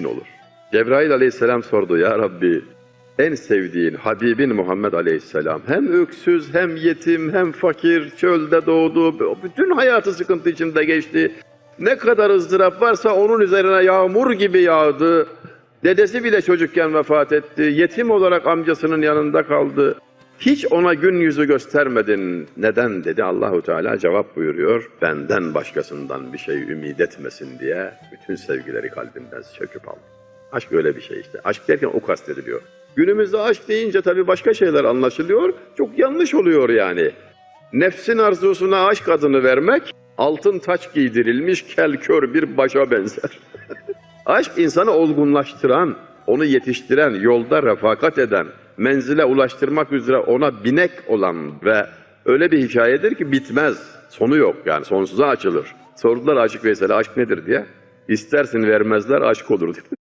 olur. Cebrail aleyhisselam sordu ya Rabbi en sevdiğin Habibin Muhammed aleyhisselam hem öksüz hem yetim hem fakir çölde doğdu bütün hayatı sıkıntı içinde geçti. Ne kadar ızdırap varsa onun üzerine yağmur gibi yağdı. Dedesi bile çocukken vefat etti. Yetim olarak amcasının yanında kaldı. Hiç ona gün yüzü göstermedin. Neden dedi Allahu Teala cevap buyuruyor. Benden başkasından bir şey ümit etmesin diye bütün sevgileri kalbimden söküp aldım. Aşk öyle bir şey işte. Aşk derken o kastediliyor. Günümüzde aşk deyince tabii başka şeyler anlaşılıyor. Çok yanlış oluyor yani. Nefsin arzusuna aşk adını vermek, altın taç giydirilmiş kel kör bir başa benzer. Aşk insanı olgunlaştıran, onu yetiştiren, yolda refakat eden, menzile ulaştırmak üzere ona binek olan ve öyle bir hikayedir ki bitmez. Sonu yok yani sonsuza açılır. Sordular Aşık Veysel'e aşk nedir diye. İstersin vermezler aşk olur dedi.